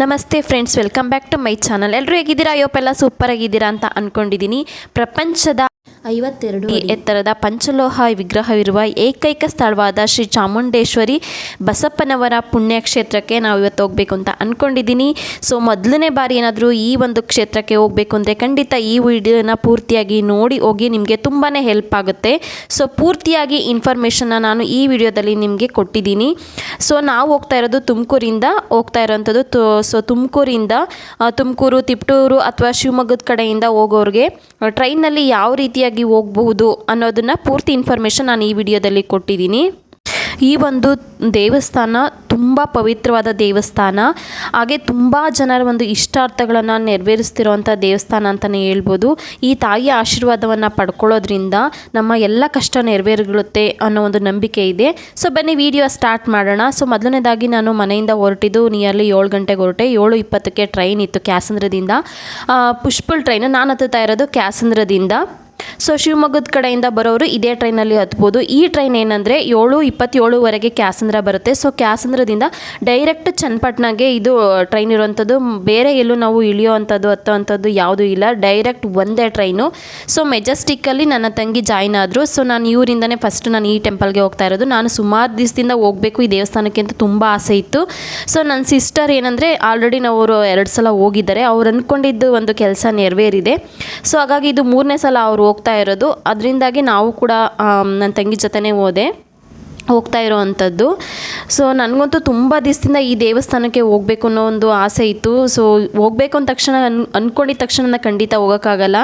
ನಮಸ್ತೆ friends welcome back to my channel ಎಲ್ಲರೂ ಹೇಗಿದ್ದೀರಾ? ಅಯ್ಯೋಪೆಲ್ಲ ಸೂಪರ್ ಆಗಿದ್ದೀರಾ ಅಂತ ಅಂದ್ಕೊಂಡಿದ್ದೀನಿ ಪ್ರಪಂಚದ ಐವತ್ತೆರಡು ಎತ್ತರದ ಪಂಚಲೋಹ ವಿಗ್ರಹವಿರುವ ಏಕೈಕ ಸ್ಥಳವಾದ ಶ್ರೀ ಚಾಮುಂಡೇಶ್ವರಿ ಬಸಪ್ಪನವರ ಪುಣ್ಯಕ್ಷೇತ್ರಕ್ಕೆ ನಾವು ಇವತ್ತು ಹೋಗಬೇಕು ಅಂತ ಅಂದ್ಕೊಂಡಿದ್ದೀನಿ ಸೊ ಮೊದಲನೇ ಬಾರಿ ಏನಾದರೂ ಈ ಒಂದು ಕ್ಷೇತ್ರಕ್ಕೆ ಹೋಗಬೇಕು ಅಂದರೆ ಖಂಡಿತ ಈ ವಿಡಿಯೋನ ಪೂರ್ತಿಯಾಗಿ ನೋಡಿ ಹೋಗಿ ನಿಮಗೆ ತುಂಬಾ ಹೆಲ್ಪ್ ಆಗುತ್ತೆ. ಸೊ ಪೂರ್ತಿಯಾಗಿ ಇನ್ಫಾರ್ಮೇಷನ್ನ ನಾನು ಈ ವಿಡಿಯೋದಲ್ಲಿ ನಿಮಗೆ ಕೊಟ್ಟಿದ್ದೀನಿ. ಸೊ ನಾವು ಹೋಗ್ತಾ ಇರೋದು ತುಮಕೂರಿಂದ ಹೋಗ್ತಾ ಇರೋವಂಥದ್ದು ಸೊ ತುಮಕೂರಿಂದ ತುಮಕೂರು ತಿಪ್ಟೂರು ಅಥವಾ ಶಿವಮೊಗ್ಗದ ಕಡೆಯಿಂದ ಹೋಗೋರಿಗೆ ಟ್ರೈನಲ್ಲಿ ಯಾವ ರೀತಿಯಾಗಿ ಹೋಗಬಹುದು ಅನ್ನೋದನ್ನು ಪೂರ್ತಿ ಇನ್ಫಾರ್ಮೇಷನ್ ನಾನು ಈ ವಿಡಿಯೋದಲ್ಲಿ ಕೊಟ್ಟಿದ್ದೀನಿ. ಈ ಒಂದು ದೇವಸ್ಥಾನ ತುಂಬ ಪವಿತ್ರವಾದ ದೇವಸ್ಥಾನ. ಹಾಗೆ ತುಂಬ ಜನರ ಒಂದು ಇಷ್ಟಾರ್ಥಗಳನ್ನು ನೆರವೇರಿಸ್ತಿರೋವಂಥ ದೇವಸ್ಥಾನ ಅಂತಲೇ ಹೇಳ್ಬೋದು. ಈ ತಾಯಿಯ ಆಶೀರ್ವಾದವನ್ನು ಪಡ್ಕೊಳ್ಳೋದ್ರಿಂದ ನಮ್ಮ ಎಲ್ಲ ಕಷ್ಟ ನೆರವೇರುಗಳುತ್ತೆ ಅನ್ನೋ ಒಂದು ನಂಬಿಕೆ ಇದೆ. ಸೊ ಬನ್ನಿ ವಿಡಿಯೋ ಸ್ಟಾರ್ಟ್ ಮಾಡೋಣ. ಸೊ ಮೊದಲನೇದಾಗಿ ನಾನು ಮನೆಯಿಂದ ಹೊರಟಿದ್ದು ನಿಯರ್ಲಿ ಏಳು ಗಂಟೆಗೆ ಹೊರಟೆ. ಏಳು ಇಪ್ಪತ್ತಕ್ಕೆ ಟ್ರೈನ್ ಇತ್ತು ಕ್ಯಾಸಂದ್ರದಿಂದ ಪುಷ್ಪಲ್ ಟ್ರೈನ್ ನಾನು ಹತ್ತುತ್ತಾ ಇರೋದು ಕ್ಯಾಸಂದ್ರದಿಂದ ಸೊ ಶಿವಮೊಗ್ಗದ ಕಡೆಯಿಂದ ಬರೋರು ಇದೇ ಟ್ರೈನಲ್ಲಿ ಹತ್ಬೋದು. ಈ ಟ್ರೈನ್ ಏನಂದರೆ ಏಳು ಇಪ್ಪತ್ತೇಳುವರೆಗೆ ಕ್ಯಾಸಂದ್ರ ಬರುತ್ತೆ. ಸೊ ಕ್ಯಾಸಂದ್ರದಿಂದ ಡೈರೆಕ್ಟ್ ಚನ್ನಪಟ್ಟಣಗೆ ಇದು ಟ್ರೈನ್ ಇರುವಂಥದ್ದು. ಬೇರೆ ಎಲ್ಲೂ ನಾವು ಇಳಿಯೋ ಅಂಥದ್ದು ಹತ್ತೋ ಅಂಥದ್ದು ಯಾವುದೂ ಇಲ್ಲ. ಡೈರೆಕ್ಟ್ ಒಂದೇ ಟ್ರೈನು. ಸೊ ಮೆಜೆಸ್ಟಿಕ್ಕಲ್ಲಿ ನನ್ನ ತಂಗಿ ಜಾಯ್ನ್ ಆದರು. ಸೊ ನಾನು ಇವರಿಂದನೇ ಫಸ್ಟ್ ನಾನು ಈ ಟೆಂಪಲ್ಗೆ ಹೋಗ್ತಾ ಇರೋದು. ನಾನು ಸುಮಾರು ದಿವಸದಿಂದ ಹೋಗಬೇಕು ಈ ದೇವಸ್ಥಾನಕ್ಕೆ ಅಂತ ತುಂಬ ಆಸೆ ಇತ್ತು. ಸೊ ನನ್ನ ಸಿಸ್ಟರ್ ಏನಂದರೆ ಆಲ್ರೆಡಿ ನಾವು ಎರಡು ಸಲ ಹೋಗಿದ್ದಾರೆ. ಅವ್ರು ಅಂದ್ಕೊಂಡಿದ್ದು ಒಂದು ಕೆಲಸ ನೆರವೇರಿದೆ. ಸೊ ಹಾಗಾಗಿ ಇದು ಮೂರನೇ ಸಲ ಅವ್ರು ಹೋಗ್ತಾ ಇರೋದು. ಅದರಿಂದಾಗಿ ನಾವು ಕೂಡ ನನ್ನ ತಂಗಿ ಜೊತೆನೇ ಹೋದೆ. ಹೋಗ್ತಾ ಇರೋವಂಥದ್ದು. ಸೊ, ನನಗಂತೂ ತುಂಬ ದಿವಸದಿಂದ ಈ ದೇವಸ್ಥಾನಕ್ಕೆ ಹೋಗಬೇಕು ಅನ್ನೋ ಒಂದು ಆಸೆ ಇತ್ತು. ಸೊ, ಹೋಗಬೇಕು ಅಂದ ತಕ್ಷಣ ಅನ್ ಅಂದ್ಕೊಂಡಿದ್ದ ತಕ್ಷಣ ಖಂಡಿತ ಹೋಗೋಕ್ಕಾಗಲ್ಲ.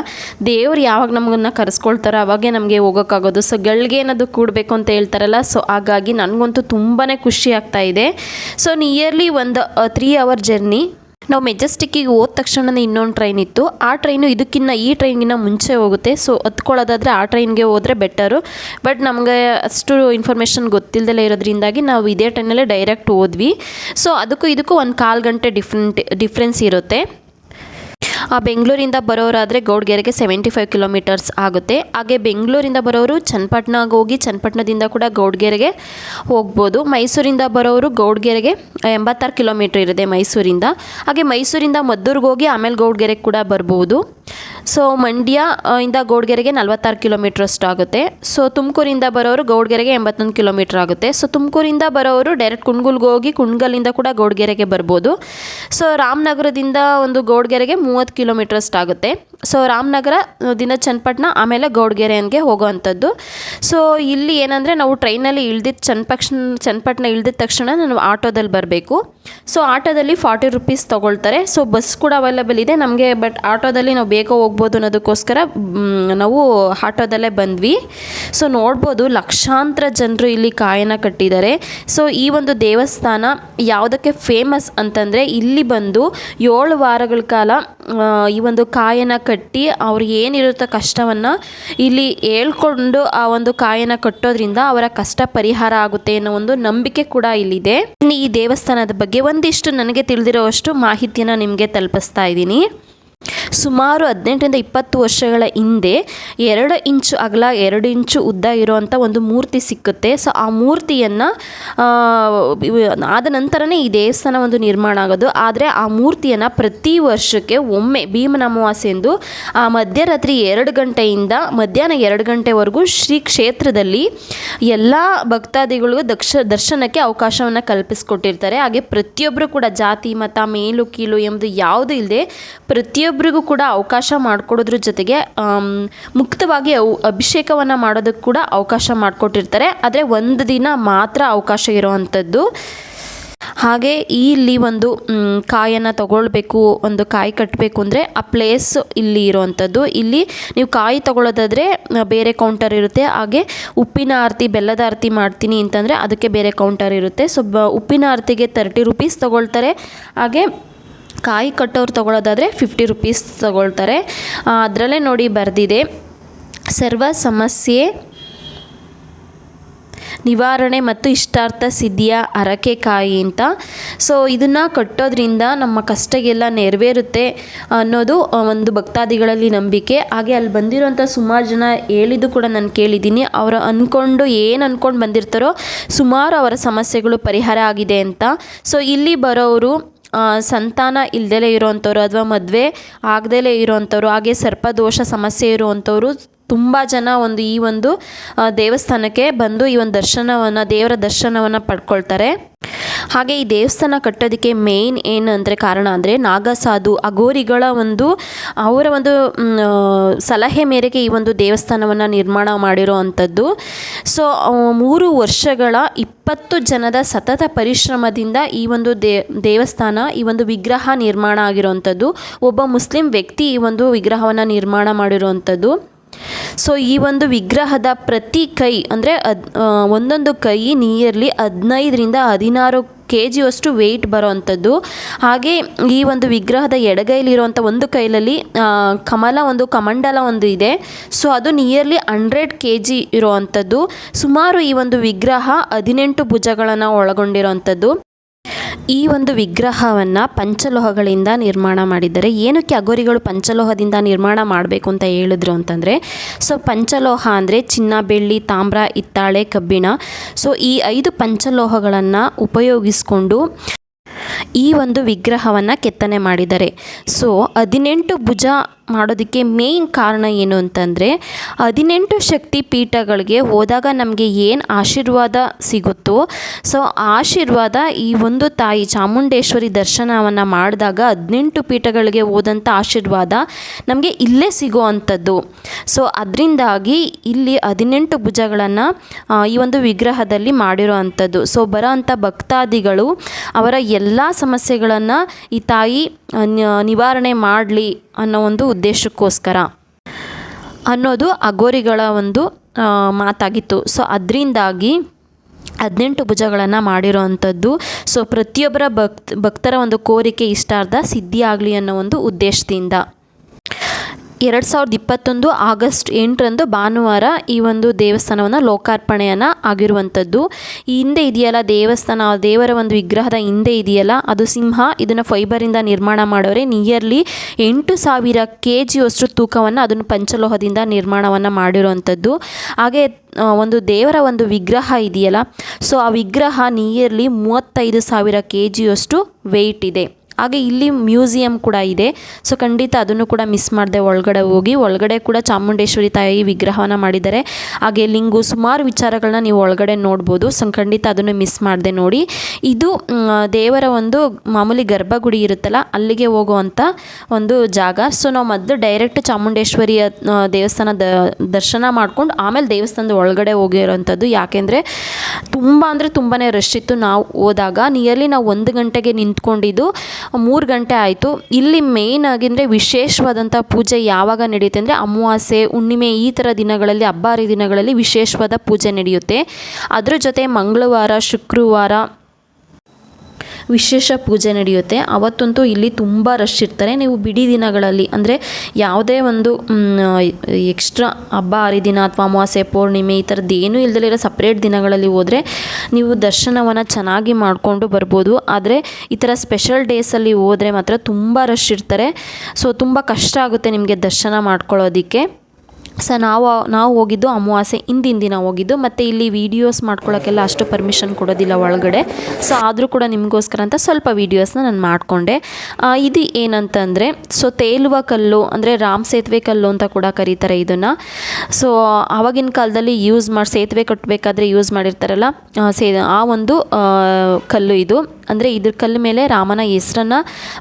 ದೇವ್ರು ಯಾವಾಗ ನಮಗನ್ನ ಕರೆಸ್ಕೊಳ್ತಾರೋ ಅವಾಗೇ ನಮಗೆ ಹೋಗೋಕ್ಕಾಗೋದು. ಸೊ, ಗಳಿಗೆ ಏನಾದ್ರು ಕೂಡಬೇಕು ಅಂತ ಹೇಳ್ತಾರಲ್ಲ, ಸೊ, ಹಾಗಾಗಿ ನನಗಂತೂ ತುಂಬಾ ಖುಷಿ ಆಗ್ತಾ ಇದೆ. ಸೊ ನಿಯರ್ಲಿ ಒಂದು ತ್ರೀ ಅವರ್ ಜರ್ನಿ ನಾವು ಮೆಜೆಸ್ಟಿಕ್ಕಿಗೆ ಹೋದ ತಕ್ಷಣನೇ ಇನ್ನೊಂದು ಟ್ರೈನ್ ಇತ್ತು. ಆ ಟ್ರೈನು ಇದಕ್ಕಿಂತ ಈ ಟ್ರೈನ್ಗಿನ್ನ ಮುಂಚೆ ಹೋಗುತ್ತೆ. ಸೊ ಹತ್ಕೊಳ್ಳೋದಾದರೆ ಆ ಟ್ರೈನ್ಗೆ ಹೋದರೆ ಬೆಟರು ಬಟ್ ನಮಗೆ ಅಷ್ಟು ಇನ್ಫಾರ್ಮೇಷನ್ ಗೊತ್ತಿಲ್ಲದಲೇ ಇರೋದ್ರಿಂದಾಗಿ ನಾವು ಇದೇ ಟ್ರೈನಲ್ಲೇ ಡೈರೆಕ್ಟ್ ಹೋದ್ವಿ. ಸೊ ಅದಕ್ಕೂ ಇದಕ್ಕೂ ಒಂದು ಕಾಲು ಗಂಟೆ ಡಿಫ್ರೆಂಟ್ ಡಿಫ್ರೆನ್ಸ್ ಇರುತ್ತೆ. ಬೆಂಗಳೂರಿಂದ ಬರೋರಾದರೆ ಗೌಡ್ಗೆರೆಗೆ ಸೆವೆಂಟಿ ಫೈವ್ ಕಿಲೋಮೀಟರ್ಸ್ ಆಗುತ್ತೆ. ಹಾಗೆ ಬೆಂಗಳೂರಿಂದ ಬರೋರು ಚನ್ನಪಟ್ಟಣಗೆ ಹೋಗಿ ಚನ್ನಪಟ್ಟಣದಿಂದ ಕೂಡ ಗೌಡ್ಗೆರೆಗೆ ಹೋಗ್ಬೋದು. ಮೈಸೂರಿಂದ ಬರೋರು ಗೌಡ್ಗೆರೆಗೆ ಎಂಬತ್ತಾರು ಕಿಲೋಮೀಟ್ರ್ ಇರುತ್ತೆ ಮೈಸೂರಿಂದ. ಹಾಗೆ ಮೈಸೂರಿಂದ ಮದ್ದೂರಿಗೆ ಹೋಗಿ ಆಮೇಲೆ ಗೌಡ್ಗೆರೆಗೆ ಕೂಡ ಬರ್ಬೋದು. ಸೊ ಮಂಡ್ಯ ಆ, ಇಂದ ಗೌಡ್ಗೆರೆಗೆ ನಲವತ್ತಾರು ಕಿಲೋಮೀಟ್ರ್ ಅಷ್ಟು ಆಗುತ್ತೆ. ಸೊ ತುಮಕೂರಿಂದ ಬರೋರು ಗೌಡ್ಗೆರೆಗೆ ಎಂಬತ್ತೊಂದು ಕಿಲೋಮೀಟ್ರ್ ಆಗುತ್ತೆ. ಸೊ ತುಮಕೂರಿಂದ ಬರೋರು ಡೈರೆಕ್ಟ್ ಕುಣ್ಗುಲ್ಗೆ ಹೋಗಿ ಕುಣ್ಗಲಿಂದ ಕೂಡ ಗೌಡ್ಗೆರೆಗೆ ಬರ್ಬೋದು. ಸೊ ರಾಮನಗರದಿಂದ ಒಂದು ಗೌಡ್ಗೆರೆಗೆ ಮೂವತ್ತು ಕಿಲೋಮೀಟ್ರ್ ಅಷ್ಟು ಆಗುತ್ತೆ. ಸೊ ರಾಮನಗರ ದಿನ ಚನ್ನಪಟ್ಟಣ ಆಮೇಲೆ ಗೌಡ್ಗೆರೆಗೆ ಹೋಗೋವಂಥದ್ದು. ಸೊ ಇಲ್ಲಿ ಏನಂದರೆ ನಾವು ಟ್ರೈನಲ್ಲಿ ಇಳ್ದಿದ್ದ ಚನ್ನಪಕ್ಷಣ ಚನ್ನಪಟ್ಟಣ ಇಳ್ದಿದ್ದ ತಕ್ಷಣ ನಾವು ಆಟೋದಲ್ಲಿ ಬರಬೇಕು. ಸೊ ಆಟೋದಲ್ಲಿ ಫಾರ್ಟಿ ರುಪೀಸ್ ತೊಗೊಳ್ತಾರೆ. ಸೊ ಬಸ್ ಕೂಡ ಅವೈಲೇಬಲ್ ಇದೆ. ನಮಗೆ ಬಟ್ ಆಟೋದಲ್ಲಿ ನಾವು ಬೇಗ ಹೋಗ್ಬೋದು ಅನ್ನೋದಕ್ಕೋಸ್ಕರ ನಾವು ಆಟೋದಲ್ಲೇ ಬಂದ್ವಿ. ಸೊ ನೋಡ್ಬೋದು ಲಕ್ಷಾಂತರ ಜನರು ಇಲ್ಲಿ ಕಾಯನ ಕಟ್ಟಿದ್ದಾರೆ. ಸೊ ಈ ಒಂದು ದೇವಸ್ಥಾನ ಯಾವುದಕ್ಕೆ ಫೇಮಸ್ ಅಂತಂದರೆ ಇಲ್ಲಿ ಬಂದು ಏಳು ವಾರಗಳ ಕಾಲ ಈ ಒಂದು ಕಾಯನ ಕಟ್ಟಿ ಅವ್ರಿಗೆ ಏನಿರುತ್ತೋ ಕಷ್ಟವನ್ನು ಇಲ್ಲಿ ಹೇಳ್ಕೊಂಡು ಆ ಒಂದು ಕಾಯನ ಕಟ್ಟೋದ್ರಿಂದ ಅವರ ಕಷ್ಟ ಪರಿಹಾರ ಆಗುತ್ತೆ ಅನ್ನೋ ಒಂದು ನಂಬಿಕೆ ಕೂಡ ಇಲ್ಲಿದೆ. ಈ ದೇವಸ್ಥಾನದ ಬಗ್ಗೆ ಒಂದಿಷ್ಟು ನನಗೆ ತಿಳಿದಿರೋವಷ್ಟು ಮಾಹಿತಿಯನ್ನು ನಿಮಗೆ ತಲುಪಿಸ್ತಾ ಇದ್ದೀನಿ. ಸುಮಾರು ಹದಿನೆಂಟರಿಂದ ಇಪ್ಪತ್ತು ವರ್ಷಗಳ ಹಿಂದೆ ಎರಡು ಇಂಚು ಅಗಲ, ಎರಡು ಇಂಚು ಉದ್ದ ಇರುವಂಥ ಒಂದು ಮೂರ್ತಿ ಸಿಕ್ಕುತ್ತೆ. ಸೊ ಆ ಮೂರ್ತಿಯನ್ನು ಆದ ನಂತರನೇ ಈ ದೇವಸ್ಥಾನ ಒಂದು ನಿರ್ಮಾಣ ಆಗೋದು. ಆದರೆ ಆ ಮೂರ್ತಿಯನ್ನು ಪ್ರತಿ ವರ್ಷಕ್ಕೆ ಒಮ್ಮೆ ಭೀಮನ ಅಮಾವಾಸ್ಯೆ ಎಂದು ಆ ಮಧ್ಯರಾತ್ರಿ ಎರಡು ಗಂಟೆಯಿಂದ ಮಧ್ಯಾಹ್ನ ಎರಡು ಗಂಟೆವರೆಗೂ ಶ್ರೀ ಕ್ಷೇತ್ರದಲ್ಲಿ ಎಲ್ಲ ಭಕ್ತಾದಿಗಳಿಗೂ ದಕ್ಷ, ದರ್ಶನಕ್ಕೆ ಅವಕಾಶವನ್ನು ಕಲ್ಪಿಸಿಕೊಟ್ಟಿರ್ತಾರೆ. ಹಾಗೆ ಪ್ರತಿಯೊಬ್ಬರು ಕೂಡ ಜಾತಿ, ಮತ, ಮೇಲು, ಕೀಳು ಎಂಬುದು ಯಾವುದೂ ಇಲ್ಲದೆ ಪ್ರತಿಯೊಬ್ಬರಿಗೂ ಕೂಡ ಅವಕಾಶ ಮಾಡಿಕೊಡೋದ್ರ ಜೊತೆಗೆ ಮುಕ್ತವಾಗಿ ಅವು ಅಭಿಷೇಕವನ್ನು ಮಾಡೋದಕ್ಕೆ ಕೂಡ ಅವಕಾಶ ಮಾಡಿಕೊಟ್ಟಿರ್ತಾರೆ. ಆದರೆ ಒಂದು ದಿನ ಮಾತ್ರ ಅವಕಾಶ ಇರೋವಂಥದ್ದು. ಹಾಗೆ ಇಲ್ಲಿ ಒಂದು ಕಾಯನ್ನು ತಗೊಳ್ಬೇಕು, ಒಂದು ಕಾಯಿ ಕಟ್ಟಬೇಕು ಅಂದರೆ ಆ ಪ್ಲೇಸ್ ಇಲ್ಲಿ ಇರೋವಂಥದ್ದು. ಇಲ್ಲಿ ನೀವು ಕಾಯಿ ತಗೊಳ್ಳೋದಾದರೆ ಬೇರೆ ಕೌಂಟರ್ ಇರುತ್ತೆ. ಹಾಗೆ ಉಪ್ಪಿನ ಆರತಿ, ಬೆಲ್ಲದ ಆರತಿ ಮಾಡ್ತೀನಿ ಅಂತಂದರೆ ಅದಕ್ಕೆ ಬೇರೆ ಕೌಂಟರ್ ಇರುತ್ತೆ. ಸೊ ಉಪ್ಪಿನ ಆರತಿಗೆ ತರ್ಟಿ ರುಪೀಸ್ ತಗೊಳ್ತಾರೆ. ಹಾಗೆ ಕಾಯಿ ಕಟ್ಟೋರು ತೊಗೊಳೋದಾದರೆ ಫಿಫ್ಟಿ ರುಪೀಸ್ ತೊಗೊಳ್ತಾರೆ. ಅದರಲ್ಲೇ ನೋಡಿ ಬರೆದಿದೆ. ಸರ್ವ ಸಮಸ್ಯೆ, ನಿವಾರಣೆ ಮತ್ತು ಇಷ್ಟಾರ್ಥ ಸಿದ್ಧಿಯ ಹರಕೆಕಾಯಿ ಅಂತ. ಸೊ ಇದನ್ನು ಕಟ್ಟೋದ್ರಿಂದ ನಮ್ಮ ಕಷ್ಟಗೆಲ್ಲ ನೆರವೇರುತ್ತೆ ಅನ್ನೋದು ಒಂದು ಭಕ್ತಾದಿಗಳಲ್ಲಿ ನಂಬಿಕೆ. ಹಾಗೆ ಅಲ್ಲಿ ಬಂದಿರೋಂಥ ಸುಮಾರು ಜನ ಹೇಳಿದ್ದು ಕೂಡ ನಾನು ಕೇಳಿದ್ದೀನಿ. ಅವರು ಅಂದ್ಕೊಂಡು ಏನು ಅಂದ್ಕೊಂಡು ಬಂದಿರ್ತಾರೋ ಸುಮಾರು ಅವರ ಸಮಸ್ಯೆಗಳು ಪರಿಹಾರ ಆಗಿದೆ ಅಂತ. ಸೊ ಇಲ್ಲಿ ಬರೋರು ಸಂತಾನ ಇಲ್ದಲೇ ಇರೋವಂಥವ್ರು ಅಥವಾ ಮದುವೆ ಆಗದಲೇ ಇರೋವಂಥವ್ರು ಹಾಗೆ ಸರ್ಪದೋಷ ಸಮಸ್ಯೆ ಇರುವಂಥವ್ರು ತುಂಬ ಜನ ಒಂದು ಈ ಒಂದು ದೇವಸ್ಥಾನಕ್ಕೆ ಬಂದು ಈ ಒಂದು ದರ್ಶನವನ್ನು, ದೇವರ ದರ್ಶನವನ್ನು ಪಡ್ಕೊಳ್ತಾರೆ. ಹಾಗೆ ಈ ದೇವಸ್ಥಾನ ಕಟ್ಟೋದಕ್ಕೆ ಮೇಯ್ನ್ ಅಂದರೆ ಕಾರಣ ಅಂದರೆ ನಾಗಸಾಧು ಅಗೋರಿಗಳ ಒಂದು, ಅವರ ಒಂದು ಸಲಹೆ ಮೇರೆಗೆ ಈ ಒಂದು ದೇವಸ್ಥಾನವನ್ನು ನಿರ್ಮಾಣ ಮಾಡಿರೋ ಅಂಥದ್ದು ಸೊ ಮೂರು ವರ್ಷಗಳ ಇಪ್ಪತ್ತು ಜನದ ಸತತ ಪರಿಶ್ರಮದಿಂದ ಈ ಒಂದು ದೇ, ದೇವಸ್ಥಾನ, ಈ ಒಂದು ವಿಗ್ರಹ ನಿರ್ಮಾಣ ಆಗಿರೋವಂಥದ್ದು. ಒಬ್ಬ ಮುಸ್ಲಿಂ ವ್ಯಕ್ತಿ ಈ ಒಂದು ವಿಗ್ರಹವನ್ನು ನಿರ್ಮಾಣ ಮಾಡಿರುವಂಥದ್ದು. ಸೊ ಈ ಒಂದು ವಿಗ್ರಹದ ಪ್ರತಿ ಕೈ, ಅಂದರೆ ಅದ್ ಒಂದೊಂದು ಕೈ ನಿಯರ್ಲಿ ಹದಿನೈದರಿಂದ ಹದಿನಾರು ಕೆ ಜಿಯಷ್ಟು ವೆಯ್ಟ್ ಬರೋವಂಥದ್ದು. ಹಾಗೆ ಈ ಒಂದು ವಿಗ್ರಹದ ಎಡಗೈಲಿರುವಂಥ ಒಂದು ಕೈಲಲ್ಲಿ ಕಮಲ ಒಂದು ಕಮಂಡಲ ಒಂದು ಇದೆ. ಸೊ ಅದು ನಿಯರ್ಲಿ ಹಂಡ್ರೆಡ್ ಕೆ ಜಿ ಇರುವಂಥದ್ದು. ಸುಮಾರು ಈ ಒಂದು ವಿಗ್ರಹ ಹದಿನೆಂಟು ಭುಜಗಳನ್ನು ಒಳಗೊಂಡಿರೋವಂಥದ್ದು. ಈ ಒಂದು ವಿಗ್ರಹವನ್ನು ಪಂಚಲೋಹಗಳಿಂದ ನಿರ್ಮಾಣ ಮಾಡಿದ್ದಾರೆ. ಏನಕ್ಕೆ ಅಗೋರಿಗಳು ಪಂಚಲೋಹದಿಂದ ನಿರ್ಮಾಣ ಮಾಡಬೇಕು ಅಂತ ಹೇಳಿದ್ರು ಅಂತಂದರೆ, ಸೊ ಪಂಚಲೋಹ ಅಂದರೆ ಚಿನ್ನ, ಬೆಳ್ಳಿ, ತಾಮ್ರ, ಹಿತ್ತಾಳೆ, ಕಬ್ಬಿಣ. ಸೊ ಈ ಐದು ಪಂಚಲೋಹಗಳನ್ನು ಉಪಯೋಗಿಸಿಕೊಂಡು ಈ ಒಂದು ವಿಗ್ರಹವನ್ನು ಕೆತ್ತನೆ ಮಾಡಿದ್ದಾರೆ. ಸೊ ಹದಿನೆಂಟು ಭುಜ ಮಾಡೋದಕ್ಕೆ ಮೇಯ್ನ್ ಕಾರಣ ಏನು ಅಂತಂದರೆ, ಹದಿನೆಂಟು ಶಕ್ತಿ ಪೀಠಗಳಿಗೆ ಹೋದಾಗ ನಮಗೆ ಏನು ಆಶೀರ್ವಾದ ಸಿಗುತ್ತೋ, ಸೊ ಆಶೀರ್ವಾದ ಈ ಒಂದು ತಾಯಿ ಚಾಮುಂಡೇಶ್ವರಿ ದರ್ಶನವನ್ನು ಮಾಡಿದಾಗ ಹದಿನೆಂಟು ಪೀಠಗಳಿಗೆ ಹೋದಂಥ ಆಶೀರ್ವಾದ ನಮಗೆ ಇಲ್ಲೇ ಸಿಗೋ ಅಂಥದ್ದು ಸೊ ಅದರಿಂದಾಗಿ ಇಲ್ಲಿ ಹದಿನೆಂಟು ಭುಜಗಳನ್ನು ಈ ಒಂದು ವಿಗ್ರಹದಲ್ಲಿ ಮಾಡಿರೋ ಅಂಥದ್ದು ಸೊ ಬರೋ ಅಂಥ ಭಕ್ತಾದಿಗಳು ಅವರ ಎಲ್ಲ ಸಮಸ್ಯೆಗಳನ್ನು ಈ ತಾಯಿ ನಿವಾರಣೆ ಮಾಡಲಿ ಅನ್ನೋ ಒಂದು ಉದ್ದೇಶಕ್ಕೋಸ್ಕರ ಅನ್ನೋದು ಅಗೋರಿಗಳ ಒಂದು ಮಾತಾಗಿತ್ತು. ಸೊ, ಅದರಿಂದಾಗಿ ಹದಿನೆಂಟು ಭುಜಗಳನ್ನು ಮಾಡಿರೋ ಅಂಥದ್ದು ಸೊ, ಪ್ರತಿಯೊಬ್ಬರ ಭಕ್ತ, ಭಕ್ತರ ಒಂದು ಕೋರಿಕೆ ಇಷ್ಟಾರ್ಧ ಸಿದ್ಧಿ ಆಗಲಿ ಅನ್ನೋ ಒಂದು ಉದ್ದೇಶದಿಂದ. ಎರಡು ಸಾವಿರದ ಇಪ್ಪತ್ತೊಂದು ಆಗಸ್ಟ್ ಎಂಟರಂದು ಭಾನುವಾರ ಈ ಒಂದು ದೇವಸ್ಥಾನವನ್ನು ಲೋಕಾರ್ಪಣೆಯನ್ನು ಆಗಿರುವಂಥದ್ದು. ಈ ಹಿಂದೆ ಇದೆಯಲ್ಲ, ದೇವಸ್ಥಾನ, ದೇವರ ಒಂದು ವಿಗ್ರಹದ ಹಿಂದೆ ಇದೆಯಲ್ಲ, ಅದು ಸಿಂಹ ಇದನ್ನು ಫೈಬರಿಂದ ನಿರ್ಮಾಣ ಮಾಡೋರೆ. ನಿಯರ್ಲಿ ಎಂಟು ಸಾವಿರ ಕೆ ಜಿಯಷ್ಟು ತೂಕವನ್ನು ಅದನ್ನು ಪಂಚಲೋಹದಿಂದ ನಿರ್ಮಾಣವನ್ನು ಮಾಡಿರುವಂಥದ್ದು. ಹಾಗೆ ಒಂದು ದೇವರ ಒಂದು ವಿಗ್ರಹ ಇದೆಯಲ್ಲ, ಸೊ ಆ ವಿಗ್ರಹ ನಿಯರ್ಲಿ ಮೂವತ್ತೈದು ಸಾವಿರ ಕೆ ಜಿಯಷ್ಟು ವೆಯ್ಟ್ ಇದೆ. ಹಾಗೆ ಇಲ್ಲಿ ಮ್ಯೂಸಿಯಂ ಕೂಡ ಇದೆ. ಸೊ ಖಂಡಿತ ಅದನ್ನು ಕೂಡ ಮಿಸ್ ಮಾಡಿದೆ ಒಳಗಡೆ ಹೋಗಿ. ಒಳಗಡೆ ಕೂಡ ಚಾಮುಂಡೇಶ್ವರಿ ತಾಯಿ ವಿಗ್ರಹವನ್ನು ಮಾಡಿದ್ದಾರೆ. ಹಾಗೆ ಲಿಂಗು ಸುಮಾರು ವಿಚಾರಗಳನ್ನ ನೀವು ಒಳಗಡೆ ನೋಡ್ಬೋದು. ಸೊ ಖಂಡಿತ ಅದನ್ನು ಮಿಸ್ ಮಾಡಿದೆ ನೋಡಿ. ಇದು ದೇವರ ಒಂದು ಮಾಮೂಲಿ ಗರ್ಭಗುಡಿ ಇರುತ್ತಲ್ಲ, ಅಲ್ಲಿಗೆ ಹೋಗುವಂಥ ಒಂದು ಜಾಗ. ಸೊ ನಾವು ಮೊದಲು ಡೈರೆಕ್ಟ್ ಚಾಮುಂಡೇಶ್ವರಿಯ ದೇವಸ್ಥಾನ ದರ್ಶನ ಮಾಡ್ಕೊಂಡು ಆಮೇಲೆ ದೇವಸ್ಥಾನದ ಒಳಗಡೆ ಹೋಗಿರೋಂಥದ್ದು ಯಾಕೆಂದರೆ ತುಂಬ ಅಂದರೆ ತುಂಬಾ ರಶ್ ಇತ್ತು. ನಾವು ಹೋದಾಗ ನಿಯರ್ಲಿ ನಾವು ಒಂದು ಗಂಟೆಗೆ ನಿಂತ್ಕೊಂಡಿದ್ದು ಮೂರು ಗಂಟೆ ಆಯಿತು. ಇಲ್ಲಿ ಮೇಯ್ನ್ ಆಗಿ ಅಂದರೆ ವಿಶೇಷವಾದಂಥ ಪೂಜೆ ಯಾವಾಗ ನಡೆಯುತ್ತೆ ಅಂದರೆ ಅಮಾವಾಸ್ಯೆ, ಹುಣ್ಣಿಮೆ ಈ ಥರ ದಿನಗಳಲ್ಲಿ ಹಬ್ಬ ಹರಿದಿನಗಳಲ್ಲಿ ವಿಶೇಷವಾದ ಪೂಜೆ ನಡೆಯುತ್ತೆ. ಅದರ ಜೊತೆ ಮಂಗಳವಾರ, ಶುಕ್ರವಾರ ವಿಶೇಷ ಪೂಜೆ ನಡೆಯುತ್ತೆ. ಅವತ್ತಂತೂ ಇಲ್ಲಿ ತುಂಬ ರಶ್ ಇರ್ತಾರೆ. ನೀವು ಬಿಡಿ ದಿನಗಳಲ್ಲಿ, ಅಂದರೆ ಯಾವುದೇ ಒಂದು ಎಕ್ಸ್ಟ್ರಾ ಹಬ್ಬ, ಹರಿದಿನ ಅಥವಾ ಅಮಾವಾಸ್ಯೆ, ಪೌರ್ಣಿಮೆ ಈ ಥರದ್ದು ಏನೂ ಇಲ್ದಲಿರೋ ಸಪ್ರೇಟ್ ದಿನಗಳಲ್ಲಿ ಹೋದರೆ ನೀವು ದರ್ಶನವನ್ನು ಚೆನ್ನಾಗಿ ಮಾಡಿಕೊಂಡು ಬರ್ಬೋದು. ಆದರೆ ಈ ಥರ ಸ್ಪೆಷಲ್ ಡೇಸಲ್ಲಿ ಹೋದರೆ ಮಾತ್ರ ತುಂಬ ರಶ್ ಇರ್ತಾರೆ. ಸೊ ತುಂಬ ಕಷ್ಟ ಆಗುತ್ತೆ ನಿಮಗೆ ದರ್ಶನ ಮಾಡ್ಕೊಳ್ಳೋದಕ್ಕೆ. ಸೊ ನಾವು ನಾವು ಹೋಗಿದ್ದು ಅಮಾವಾಸ್ಯೆ ಹಿಂದಿನ ದಿನ ಹೋಗಿದ್ದು, ಮತ್ತು ಇಲ್ಲಿ ವೀಡಿಯೋಸ್ ಮಾಡ್ಕೊಳ್ಳೋಕ್ಕೆಲ್ಲ ಅಷ್ಟು ಪರ್ಮಿಷನ್ ಕೊಡೋದಿಲ್ಲ ಒಳಗಡೆ. ಸೊ ಆದರೂ ಕೂಡ ನಿಮಗೋಸ್ಕರ ಅಂತ ಸ್ವಲ್ಪ ವೀಡಿಯೋಸ್ನ ನಾನು ಮಾಡಿಕೊಂಡೆ. ಇದು ಏನಂತಂದರೆ ಸೊ ತೇಲುವ ಕಲ್ಲು, ಅಂದರೆ ರಾಮ್ ಸೇತುವೆ ಕಲ್ಲು ಅಂತ ಕೂಡ ಕರೀತಾರೆ ಇದನ್ನು. ಸೊ ಆವಾಗಿನ ಕಾಲದಲ್ಲಿ ಯೂಸ್ ಮಾಡಿ, ಸೇತುವೆ ಕಟ್ಟಬೇಕಾದ್ರೆ ಯೂಸ್ ಮಾಡಿರ್ತಾರಲ್ಲ ಸೇ, ಆ ಒಂದು ಕಲ್ಲು ಇದು. ಅಂದರೆ ಇದ್ರ ಕಲ್ಲು ಮೇಲೆ ರಾಮನ ಹೆಸರನ್ನು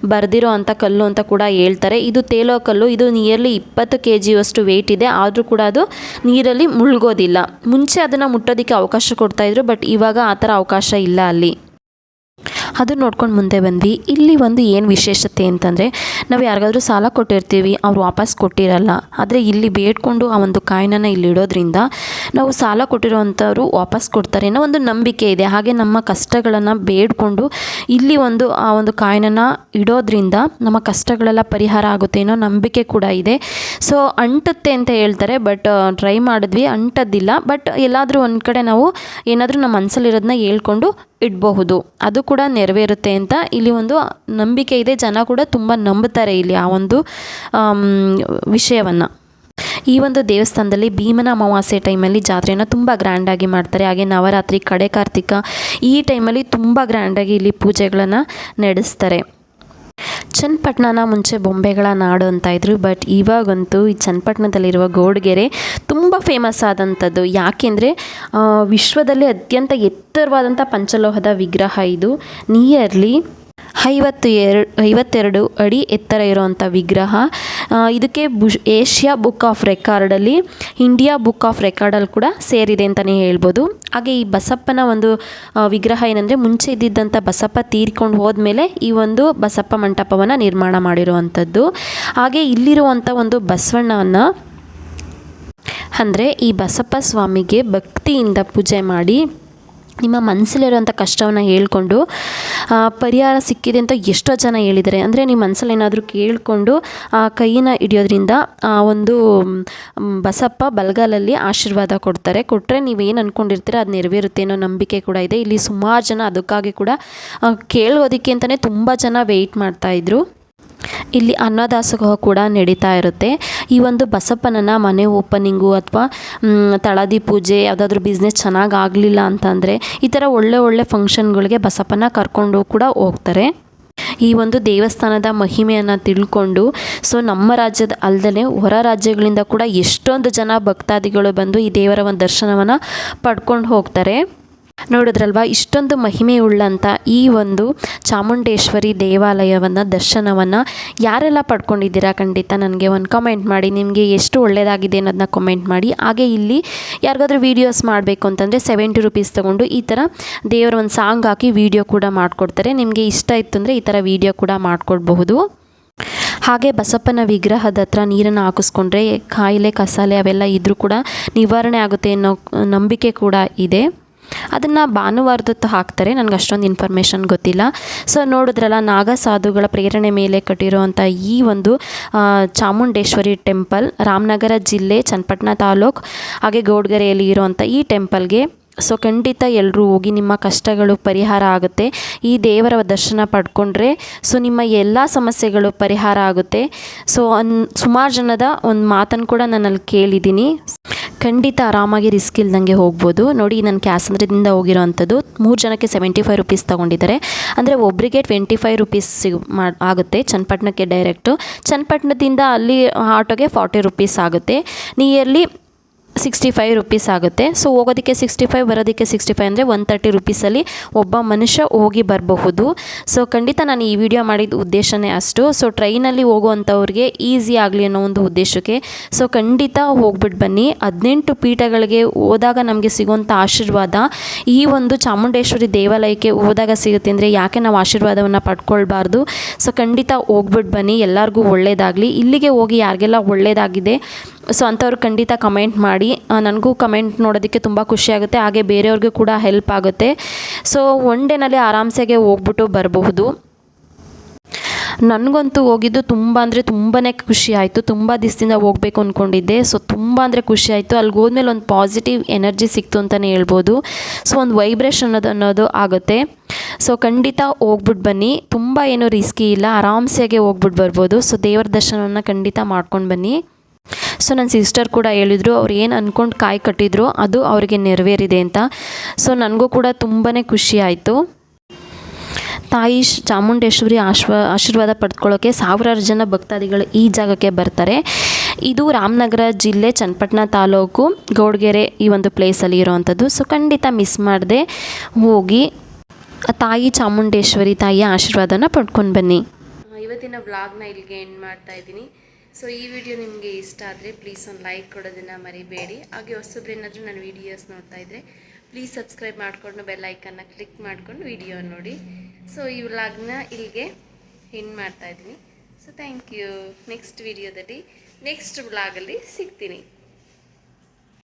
ಬರೆದಿರೋ ಅಂಥ ಕಲ್ಲು ಅಂತ ಕೂಡ ಹೇಳ್ತಾರೆ. ಇದು ತೇಲೋ ಕಲ್ಲು, ಇದು ನಿಯರ್ಲಿ ಇಪ್ಪತ್ತು ಕೆ ಜಿಯಷ್ಟು ವೆಯ್ಟ್ ಇದೆ. ಆದರೂ ಕೂಡ ಅದು ನೀರಲ್ಲಿ ಮುಳುಗೋದಿಲ್ಲ. ಮುಂಚೆ ಅದನ್ನು ಮುಟ್ಟೋದಕ್ಕೆ ಅವಕಾಶ ಕೊಡ್ತಾಯಿದ್ರು ಬಟ್ ಇವಾಗ ಆ ಥರ ಅವಕಾಶ ಇಲ್ಲ ಅಲ್ಲಿ. ಅದು ನೋಡ್ಕೊಂಡು ಮುಂದೆ ಬಂದ್ವಿ. ಇಲ್ಲಿ ಒಂದು ಏನು ವಿಶೇಷತೆ ಅಂತಂದರೆ, ನಾವು ಯಾರಿಗಾದರೂ ಸಾಲ ಕೊಟ್ಟಿರ್ತೀವಿ, ಅವ್ರು ವಾಪಸ್ ಕೊಟ್ಟಿರಲ್ಲ. ಆದರೆ ಇಲ್ಲಿ ಬೇಡ್ಕೊಂಡು ಆ ಒಂದು ಕಾಯಿನನ್ನು ಇಲ್ಲಿ ಇಡೋದ್ರಿಂದ ನಾವು ಸಾಲ ಕೊಟ್ಟಿರೋವಂಥವ್ರು ವಾಪಸ್ ಕೊಡ್ತಾರೆ ಅನ್ನೋ ಒಂದು ನಂಬಿಕೆ ಇದೆ. ಹಾಗೆ ನಮ್ಮ ಕಷ್ಟಗಳನ್ನು ಬೇಡ್ಕೊಂಡು ಇಲ್ಲಿ ಒಂದು ಆ ಒಂದು ಕಾಯಿನನ್ನು ಇಡೋದ್ರಿಂದ ನಮ್ಮ ಕಷ್ಟಗಳೆಲ್ಲ ಪರಿಹಾರ ಆಗುತ್ತೆ ಅನ್ನೋ ನಂಬಿಕೆ ಕೂಡ ಇದೆ. ಸೊ ಅಂಟುತ್ತೆ ಅಂತ ಹೇಳ್ತಾರೆ ಬಟ್ ಟ್ರೈ ಮಾಡಿದ್ವಿ. ಅಂಟೋದಿಲ್ಲ ಬಟ್ ಎಲ್ಲಾದರೂ ಒಂದು ಕಡೆ ನಾವು ಏನಾದರೂ ನಮ್ಮ ಮನಸ್ಸಲ್ಲಿರೋದನ್ನ ಹೇಳ್ಕೊಂಡು ಇಡಬಹುದು. ಅದು ಕೂಡ ನೆರವೇರುತ್ತೆ ಅಂತ ಇಲ್ಲಿ ಒಂದು ನಂಬಿಕೆ ಇದೆ. ಜನ ಕೂಡ ತುಂಬ ನಂಬುತ್ತಾರೆ ಇಲ್ಲಿ ಆ ಒಂದು ವಿಷಯವನ್ನು. ಈ ಒಂದು ದೇವಸ್ಥಾನದಲ್ಲಿ ಭೀಮನ ಅಮಾವಾಸ್ಯೆ ಟೈಮಲ್ಲಿ ಜಾತ್ರೆನ ತುಂಬ ಗ್ರ್ಯಾಂಡಾಗಿ ಮಾಡ್ತಾರೆ. ಹಾಗೆ ನವರಾತ್ರಿ, ಕಡೆ ಕಾರ್ತಿಕ ಈ ಟೈಮಲ್ಲಿ ತುಂಬ ಗ್ರ್ಯಾಂಡಾಗಿ ಇಲ್ಲಿ ಪೂಜೆಗಳನ್ನು ನಡೆಸ್ತಾರೆ. ಚನ್ನಪಟ್ಟಣನ ಮುಂಚೆ ಬೊಂಬೆಗಳ ನಾಡು ಅಂತ ಇದ್ರು ಬಟ್ ಇವಾಗಂತೂ ಈ ಚನ್ನಪಟ್ಟಣದಲ್ಲಿರುವ ಗೋಡ್ಗೆರೆ ತುಂಬ ಫೇಮಸ್ ಆದಂಥದ್ದು. ಯಾಕೆಂದರೆ ವಿಶ್ವದಲ್ಲಿ ಅತ್ಯಂತ ಎತ್ತರವಾದಂಥ ಪಂಚಲೋಹದ ವಿಗ್ರಹ ಇದು. ನಿಯರ್ಲಿ ಐವತ್ತು ಎರಡು ಐವತ್ತೆರಡು ಅಡಿ ಎತ್ತರ ಇರುವಂಥ ವಿಗ್ರಹ. ಇದಕ್ಕೆ ಬುಷ್, ಏಷ್ಯಾ ಬುಕ್ ಆಫ್ ರೆಕಾರ್ಡಲ್ಲಿ ಇಂಡಿಯಾ ಬುಕ್ ಆಫ್ ರೆಕಾರ್ಡಲ್ಲಿ ಕೂಡ ಸೇರಿದೆ ಅಂತಲೇ ಹೇಳ್ಬೋದು. ಹಾಗೆ ಈ ಬಸಪ್ಪನ ಒಂದು ವಿಗ್ರಹ ಏನಂದರೆ ಮುಂಚೆ ಇದ್ದಿದ್ದಂಥ ಬಸಪ್ಪ ತೀರ್ಕೊಂಡು ಹೋದ್ಮೇಲೆ ಈ ಒಂದು ಬಸಪ್ಪ ಮಂಟಪವನ್ನು ನಿರ್ಮಾಣ ಮಾಡಿರುವಂಥದ್ದು ಹಾಗೆ ಇಲ್ಲಿರುವಂಥ ಒಂದು ಬಸವಣ್ಣನ, ಅಂದರೆ ಈ ಬಸಪ್ಪ ಸ್ವಾಮಿಗೆ ಭಕ್ತಿಯಿಂದ ಪೂಜೆ ಮಾಡಿ ನಿಮ್ಮ ಮನಸ್ಸಲ್ಲಿರೋಂಥ ಕಷ್ಟವನ್ನು ಹೇಳ್ಕೊಂಡು ಪರಿಹಾರ ಸಿಕ್ಕಿದೆ ಅಂತ ಎಷ್ಟೋ ಜನ ಹೇಳಿದ್ದಾರೆ. ಅಂದರೆ ನಿಮ್ಮ ಮನಸ್ಸಲ್ಲಿ ಏನಾದರೂ ಕೇಳಿಕೊಂಡು, ಆ ಕೈನ ಹಿಡಿಯೋದ್ರಿಂದ, ಆ, ಒಂದು ಬಸಪ್ಪ ಬಲಗಾಲಲ್ಲಿ ಆಶೀರ್ವಾದ ಕೊಡ್ತಾರೆ. ಕೊಟ್ಟರೆ ನೀವೇನು ಅಂದ್ಕೊಂಡಿರ್ತೀರ ಅದು ನೆರವೇರುತ್ತೆ ಅನ್ನೋ ನಂಬಿಕೆ ಕೂಡ ಇದೆ. ಇಲ್ಲಿ ಸುಮಾರು ಜನ ಅದಕ್ಕಾಗಿ ಕೂಡ ಕೇಳೋದಕ್ಕೆ ಅಂತಲೇ ತುಂಬ ಜನ ವೆಯ್ಟ್ ಮಾಡ್ತಾಯಿದ್ರು ಇಲ್ಲಿ ಅನ್ನದಾಸೋಹ ಕೂಡ ನಡೀತಾ ಇರುತ್ತೆ. ಈ ಒಂದು ಬಸಪ್ಪನನ್ನು ಮನೆ ಓಪನಿಂಗು ಅಥವಾ ತಳದಿ ಪೂಜೆ ಯಾವುದಾದ್ರೂ ಬಿಸ್ನೆಸ್ ಚೆನ್ನಾಗಿ ಆಗಲಿಲ್ಲ ಅಂತಂದರೆ ಈ ಥರ ಒಳ್ಳೆ ಒಳ್ಳೆ ಫಂಕ್ಷನ್ಗಳಿಗೆ ಬಸಪ್ಪನ ಕರ್ಕೊಂಡು ಕೂಡ ಹೋಗ್ತಾರೆ. ಈ ಒಂದು ದೇವಸ್ಥಾನದ ಮಹಿಮೆಯನ್ನು ತಿಳ್ಕೊಂಡು ಸೊ ನಮ್ಮ ರಾಜ್ಯದ ಅಲ್ಲದೆ ಹೊರ ರಾಜ್ಯಗಳಿಂದ ಕೂಡ ಎಷ್ಟೊಂದು ಜನ ಭಕ್ತಾದಿಗಳು ಬಂದು ಈ ದೇವರ ಒಂದು ದರ್ಶನವನ್ನು ಪಡ್ಕೊಂಡು ಹೋಗ್ತಾರೆ. ನೋಡಿದ್ರಲ್ವಾ, ಇಷ್ಟೊಂದು ಮಹಿಮೆಯುಳ್ಳಂಥ ಈ ಒಂದು ಚಾಮುಂಡೇಶ್ವರಿ ದೇವಾಲಯವನ್ನು, ದರ್ಶನವನ್ನು ಯಾರೆಲ್ಲ ಪಡ್ಕೊಂಡಿದ್ದೀರಾ ಖಂಡಿತ ನನಗೆ ಒಂದು ಕಮೆಂಟ್ ಮಾಡಿ, ನಿಮಗೆ ಎಷ್ಟು ಒಳ್ಳೆಯದಾಗಿದೆ ಅನ್ನೋದನ್ನ ಕಮೆಂಟ್ ಮಾಡಿ. ಹಾಗೆ ಇಲ್ಲಿ ಯಾರಿಗಾದ್ರೂ ವೀಡಿಯೋಸ್ ಮಾಡಬೇಕು ಅಂತಂದರೆ ಸೆವೆಂಟಿ ರುಪೀಸ್ ತೊಗೊಂಡು ಈ ಥರ ದೇವರ ಒಂದು ಸಾಂಗ್ ಹಾಕಿ ವೀಡಿಯೋ ಕೂಡ ಮಾಡಿಕೊಡ್ತಾರೆ. ನಿಮಗೆ ಇಷ್ಟ ಇತ್ತು ಅಂದರೆ ಈ ಥರ ವೀಡಿಯೋ ಕೂಡ ಮಾಡಿಕೊಡ್ಬಹುದು. ಹಾಗೆ ಬಸಪ್ಪನ ವಿಗ್ರಹದ ಹತ್ರ ನೀರನ್ನು ಹಾಕಿಸ್ಕೊಂಡ್ರೆ ಕಾಯಿಲೆ, ಕಸಾಲೆ ಅವೆಲ್ಲ ಇದ್ದರೂ ಕೂಡ ನಿವಾರಣೆ ಆಗುತ್ತೆ ಅನ್ನೋ ನಂಬಿಕೆ ಕೂಡ ಇದೆ. ಅದನ್ನು ಭಾನುವಾರದೊತ್ತು ಹಾಕ್ತಾರೆ. ನನಗೆ ಅಷ್ಟೊಂದು ಇನ್ಫಾರ್ಮೇಷನ್ ಗೊತ್ತಿಲ್ಲ. ಸೊ ನೋಡಿದ್ರಲ್ಲ ನಾಗ ಸಾಧುಗಳ ಪ್ರೇರಣೆ ಮೇಲೆ ಕಟ್ಟಿರುವಂಥ ಈ ಒಂದು ಚಾಮುಂಡೇಶ್ವರಿ ಟೆಂಪಲ್ ರಾಮನಗರ ಜಿಲ್ಲೆ ಚನ್ನಪಟ್ಟಣ ತಾಲೂಕು, ಹಾಗೆ ಗೌಡ್ಗೆರೆಯಲ್ಲಿ ಇರುವಂಥ ಈ ಟೆಂಪಲ್ಗೆ ಸೊ ಖಂಡಿತ ಎಲ್ಲರೂ ಹೋಗಿ ನಿಮ್ಮ ಕಷ್ಟಗಳು ಪರಿಹಾರ ಆಗುತ್ತೆ. ಈ ದೇವರ ದರ್ಶನ ಪಡ್ಕೊಂಡ್ರೆ ಸೊ ನಿಮ್ಮ ಎಲ್ಲ ಸಮಸ್ಯೆಗಳು ಪರಿಹಾರ ಆಗುತ್ತೆ. ಸೊ ಅನ್ ಸುಮಾರು ಜನದ ಒಂದು ಮಾತನ್ನು ಕೂಡ ನಾನಲ್ಲಿ ಕೇಳಿದ್ದೀನಿ. ಖಂಡಿತ ಆರಾಮಾಗಿ ರಿಸ್ಕ್ ಇಲ್ದಂಗೆ ಹೋಗ್ಬೋದು. ನೋಡಿ ನಾನು ಕ್ಯಾಸಂದ್ರದಿಂದ ಹೋಗಿರೋವಂಥದ್ದು ಮೂರು ಜನಕ್ಕೆ ಸೆವೆಂಟಿ ಫೈವ್ ರುಪೀಸ್ ತೊಗೊಂಡಿದ್ದಾರೆ. ಅಂದರೆ ಒಬ್ಬರಿಗೆ ಟ್ವೆಂಟಿ ಫೈವ್ ರುಪೀಸ್ ಸಿಗ್ ಮಾ ಆಗುತ್ತೆ ಚನ್ನಪಟ್ಟಣಕ್ಕೆ ಡೈರೆಕ್ಟು ಚನ್ನಪಟ್ಟಣದಿಂದ ಅಲ್ಲಿ ಆಟೋಗೆ ಫಾರ್ಟಿ ರುಪೀಸ್ ಆಗುತ್ತೆ. ನಿಯರ್ಲಿ ಸಿಕ್ಸ್ಟಿ ಫೈವ್ ರುಪೀಸ್ ಆಗುತ್ತೆ. ಸೊ ಹೋಗೋದಕ್ಕೆ ಸಿಕ್ಸ್ಟಿ ಫೈವ್ ಬರೋದಕ್ಕೆ ಸಿಕ್ಸ್ಟಿ ಫೈವ್ ಅಂದರೆ ಒನ್ ತರ್ಟಿ ರುಪೀಸಲ್ಲಿ ಒಬ್ಬ ಮನುಷ್ಯ ಹೋಗಿ ಬರಬಹುದು. ಸೊ ಖಂಡಿತ ನಾನು ಈ ವಿಡಿಯೋ ಮಾಡಿದ ಉದ್ದೇಶನೇ ಅಷ್ಟು. ಸೊ ಟ್ರೈನಲ್ಲಿ ಹೋಗುವಂಥವ್ರಿಗೆ ಈಸಿ ಆಗಲಿ ಅನ್ನೋ ಒಂದು ಉದ್ದೇಶಕ್ಕೆ. ಸೊ ಖಂಡಿತ ಹೋಗ್ಬಿಟ್ಟು ಬನ್ನಿ. ಹದಿನೆಂಟು ಪೀಠಗಳಿಗೆ ಹೋದಾಗ ನಮಗೆ ಸಿಗುವಂಥ ಆಶೀರ್ವಾದ. ಈ ಒಂದು ಚಾಮುಂಡೇಶ್ವರಿ ದೇವಾಲಯಕ್ಕೆ ಹೋದಾಗ ಸಿಗುತ್ತೆ ಅಂದರೆ ಯಾಕೆ ನಾವು ಆಶೀರ್ವಾದವನ್ನು ಪಡ್ಕೊಳ್ಬಾರ್ದು? ಸೊ ಖಂಡಿತ ಹೋಗ್ಬಿಟ್ಟು ಬನ್ನಿ. ಎಲ್ಲರಿಗೂ ಒಳ್ಳೆಯದಾಗಲಿ ಇಲ್ಲಿಗೆ ಹೋಗಿ ಯಾರಿಗೆಲ್ಲ ಒಳ್ಳೆಯದಾಗಿದೆ ಸೊ ಅಂಥವ್ರು ಖಂಡಿತ ಕಮೆಂಟ್ ಮಾಡಿ. ನನಗೂ ಕಮೆಂಟ್ ನೋಡೋದಕ್ಕೆ ತುಂಬ ಖುಷಿಯಾಗುತ್ತೆ ಹಾಗೆ ಬೇರೆಯವ್ರಿಗೂ ಕೂಡ ಹೆಲ್ಪ್ ಆಗುತ್ತೆ. ಸೊ ಒನ್ ಡೇನಲ್ಲಿ ಆರಾಮ್ಸೆಗೆ ಹೋಗ್ಬಿಟ್ಟು ಬರಬಹುದು. ನನಗಂತೂ ಹೋಗಿದ್ದು ತುಂಬ ಅಂದರೆ ತುಂಬಾ ಖುಷಿ ಆಯಿತು. ತುಂಬ ದಿವಸದಿಂದ ಹೋಗಬೇಕು ಅಂದ್ಕೊಂಡಿದ್ದೆ ಸೊ ತುಂಬ ಅಂದರೆ ಖುಷಿ ಆಯಿತು. ಅಲ್ಲಿಗೆ ಹೋದ್ಮೇಲೆ ಒಂದು ಪಾಸಿಟಿವ್ ಎನರ್ಜಿ ಸಿಕ್ತು ಅಂತಲೇ ಹೇಳ್ಬೋದು. ಸೊ ಒಂದು ವೈಬ್ರೇಷನ್ ಅನ್ನೋದು ಅನ್ನೋದು ಆಗುತ್ತೆ. ಸೊ ಖಂಡಿತ ಹೋಗ್ಬಿಟ್ಟು ಬನ್ನಿ. ತುಂಬ ಏನೂ ರಿಸ್ಕಿ ಇಲ್ಲ. ಆರಾಮ್ಸೆಗೆ ಹೋಗ್ಬಿಟ್ಟು ಬರ್ಬೋದು. ಸೊ ದೇವರ ದರ್ಶನವನ್ನು ಖಂಡಿತ ಮಾಡ್ಕೊಂಡು ಬನ್ನಿ. ಸೊ ನನ್ನ ಸಿಸ್ಟರ್ ಕೂಡ ಹೇಳಿದರು, ಅವ್ರು ಏನು ಅಂದ್ಕೊಂಡು ಕಾಯಿ ಕಟ್ಟಿದ್ರು, ಅದು ಅವರಿಗೆ ನೆರವೇರಿದೆ ಅಂತ. ಸೊ ನನಗೂ ಕೂಡ ತುಂಬಾ ಖುಷಿ ಆಯಿತು. ತಾಯಿ ಚಾಮುಂಡೇಶ್ವರಿ ಆಶ್ವ, ಆಶೀರ್ವಾದ ಪಡ್ಕೊಳ್ಳೋಕ್ಕೆ ಸಾವಿರಾರು ಜನ ಭಕ್ತಾದಿಗಳು ಈ ಜಾಗಕ್ಕೆ ಬರ್ತಾರೆ. ಇದು ರಾಮನಗರ ಜಿಲ್ಲೆ ಚನ್ನಪಟ್ಟಣ ತಾಲೂಕು, ಗೌಡ್ಗೆರೆ ಈ ಒಂದು ಪ್ಲೇಸಲ್ಲಿ ಇರೋವಂಥದ್ದು ಸೊ ಖಂಡಿತ ಮಿಸ್ ಮಾಡದೆ. ಹೋಗಿ ತಾಯಿ ಚಾಮುಂಡೇಶ್ವರಿ ತಾಯಿಯ ಆಶೀರ್ವಾದನ ಪಡ್ಕೊಂಡು ಬನ್ನಿ. ಇವತ್ತಿನ ವ್ಲಾಗ್ನ ಇಲ್ಲಿಗೆ ಎಂಡ್ ಮಾಡ್ತಾ ಇದ್ದೀನಿ. ಸೊ ಈ ವಿಡಿಯೋ ನಿಮಗೆ ಇಷ್ಟ ಆದರೆ ಪ್ಲೀಸ್ ಒಂದು ಲೈಕ್ ಕೊಡೋದನ್ನು ಮರಿಬೇಡಿ. ಹಾಗೆ ಹೊಸಬ್ರೇನಾದರೂ ನನ್ನ ವೀಡಿಯೋಸ್ ನೋಡ್ತಾ ಇದ್ದರೆ ಪ್ಲೀಸ್ ಸಬ್ಸ್ಕ್ರೈಬ್ ಮಾಡಿಕೊಂಡು ಬೆಲ್ ಐಕನ್ನ ಕ್ಲಿಕ್ ಮಾಡ್ಕೊಂಡು ವಿಡಿಯೋ ನೋಡಿ. ಸೊ ಈ ವ್ಲಾಗ್ನ ಇಲ್ಲಿಗೆ ಎಂಡ್ ಮಾಡ್ತಾ ಇದ್ದೀನಿ. ಸೊ ಥ್ಯಾಂಕ್ ಯು ನೆಕ್ಸ್ಟ್ ವಿಡಿಯೋದಲ್ಲಿ ನೆಕ್ಸ್ಟ್ ವ್ಲಾಗಲ್ಲಿ ಸಿಗ್ತೀನಿ.